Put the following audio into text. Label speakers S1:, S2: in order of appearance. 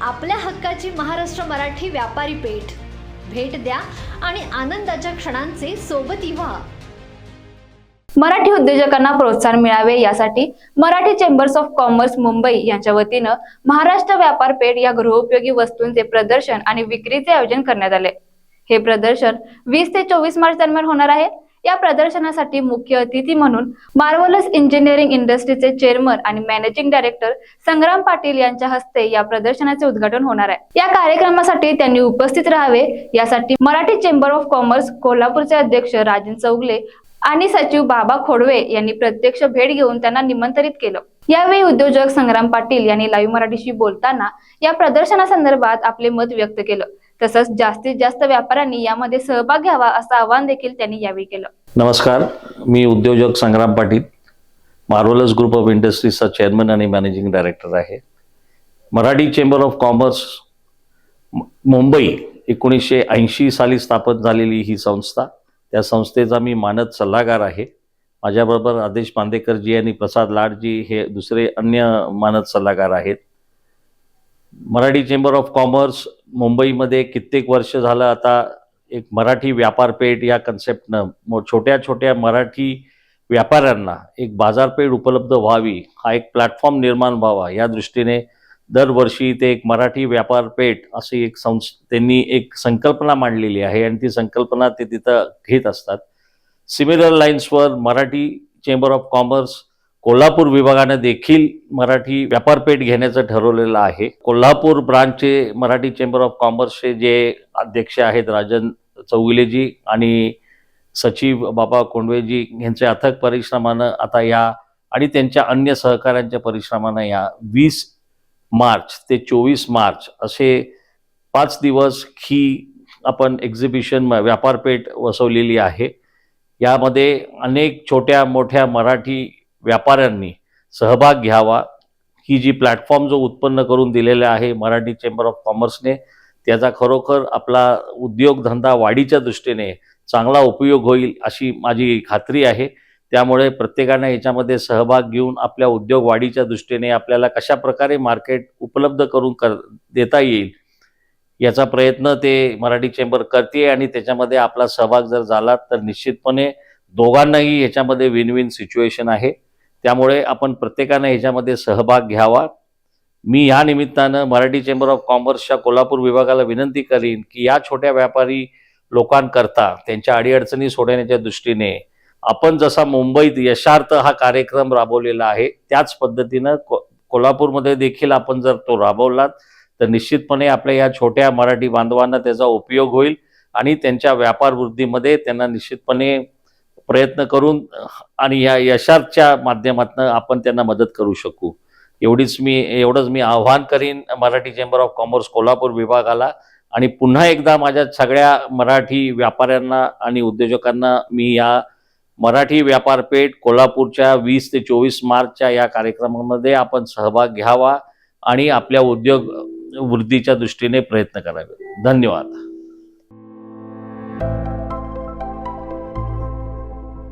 S1: आपल्या हक्काची महाराष्ट्र मराठी व्यापारी पेठ. भेट द्या आणि आनंदाच्या क्षणांचे सोबती व्हा
S2: मराठी उद्योजकांना प्रोत्साहन मिळावे यासाठी Marathi chambers of commerce Mumbai यांच्या वतीनं महाराष्ट्र व्यापार पेठ या गृहोपयोगी वस्तूंचे प्रदर्शन आणि विक्रीचे आयोजन करण्यात आले. हे प्रदर्शन वीस ते चोवीस मार्च दरम्यान होणार आहे. या प्रदर्शनासाठी मुख्य अतिथी म्हणून मार्वलस इंजिनिअरिंग इंडस्ट्रीचे चेअरमन आणि मॅनेजिंग डायरेक्टर संग्राम पाटील यांच्या हस्ते या प्रदर्शनाचे उद्घाटन होणार आहे. या कार्यक्रमासाठी त्यांनी उपस्थित राहावे. यासाठी मराठी चेंबर ऑफ कॉमर्स कोल्हापूरचे अध्यक्ष राजन चौगले आणि सचिव बाबा खोडवे यांनी प्रत्यक्ष भेट घेऊन त्यांना निमंत्रित केलं. यावेळी उद्योजक संग्राम पाटील यांनी लाईव्ह मराठीशी बोलताना या प्रदर्शनासंदर्भात आपले मत व्यक्त केलं. तसंच जास्तीत जास्त व्यापाऱ्यांनी यामध्ये सहभाग घ्यावा असं आवाहन देखील त्यांनी यावेळी केलं.
S3: नमस्कार मी उद्योजक Sangram Patil. Marvellous group of इंडस्ट्रीजचा chairman आणि मॅनेजिंग डायरेक्टर आहे. Marathi chamber of commerce Mumbai एकोणीसशे ऐंशी साली स्थापन झालेली ही संस्था. त्या संस्थेचा मी मानद सल्लागार आहे. माझ्याबरोबर आदेश बांदेकरजी आणि प्रसाद लाडजी हे दुसरे अन्य मानद सल्लागार आहेत. मराठी चेंबर ऑफ कॉमर्स मुंबईमध्ये कित्येक वर्ष झालं आता एक मराठी व्यापारपेठ या कन्सेप्टनं मो छोट्या छोट्या मराठी व्यापाऱ्यांना एक बाजारपेठ उपलब्ध व्हावी हा एक प्लॅटफॉर्म निर्माण व्हावा. या दृष्टीने दरवर्षी ते एक मराठी व्यापारपेठ अशी एक संस त्यांनी एक संकल्पना मांडलेली आहे आणि ती संकल्पना ते तिथं घेत असतात. Similar लाईन्सवर Marathi chamber of commerce Kolhapur विभागानं देखील मराठी व्यापारपेठ घेण्याचं ठरवलेलं आहे. कोल्हापूर ब्रांचचे मराठी चेंबर ऑफ कॉमर्सचे जे अध्यक्ष आहेत राजन चौगुलेजी आणि सचिव बाबा कोंडवेजी यांचे अथक परिश्रमानं आता या आणि त्यांच्या अन्य सहकाऱ्यांच्या परिश्रमानं या वीस मार्च ते चोवीस मार्च असे पाच दिवस ही आपण एक्झिबिशन व्यापारपेठ वसवलेली आहे. यामध्ये अनेक छोट्या मोठ्या मराठी व्यापाऱ्यांनी सहभाग घ्यावा. ही जी प्लॅटफॉर्म जो उत्पन्न करून दिलेला आहे मराठी चेंबर ऑफ कॉमर्सने त्याचा खरोखर आपला उद्योगधंदा वाढीच्या दृष्टीने चांगला उपयोग होईल अशी माझी खात्री आहे. त्यामुळे प्रत्येकानं याच्यामध्ये सहभाग घेऊन आपल्या उद्योग वाढीच्या दृष्टीने आपल्याला कशा प्रकारे मार्केट उपलब्ध करून कर देता येईल याचा प्रयत्न ते मराठी चेंबर करते आणि त्याच्यामध्ये आपला सहभाग जर झाला तर निश्चितपणे दोघांनाही याच्यामध्ये विन विन सिच्युएशन आहे. त्यामुळे आपण प्रत्येकानं ह्याच्यामध्ये सहभाग घ्यावा. मी या निमित्तानं मराठी चेंबर ऑफ कॉमर्सच्या कोल्हापूर विभागाला विनंती करीन की या छोट्या व्यापारी लोकांकरता त्यांच्या अडीअडचणी सोडवण्याच्या दृष्टीने आपण जसा मुंबईत यशार्थ हा कार्यक्रम राबवलेला आहे त्याच पद्धतीनं को कोल्हापूरमध्ये देखील आपण जर तो राबवलात तर निश्चितपणे आपल्या या छोट्या मराठी बांधवांना त्याचा उपयोग होईल आणि त्यांच्या व्यापार वृद्धीमध्ये त्यांना निश्चितपणे प्रयत्न करून आणि या यशार्थच्या माध्यमातून आपण त्यांना मदत करू शकू. एवढीच मी एवढंच मी आव्हान करीन Marathi chamber of commerce Kolhapur विभागाला आणि पुन्हा एकदा माझ्या सगळ्या मराठी व्यापाऱ्यांना आणि उद्योजकांना मी या मराठी व्यापारपेठ कोल्हापूरच्या वीस ते चोवीस मार्चच्या या कार्यक्रमामध्ये आपण सहभाग घ्यावा आणि आपल्या उद्योग वृद्धीच्या दृष्टीने प्रयत्न करावे. धन्यवाद.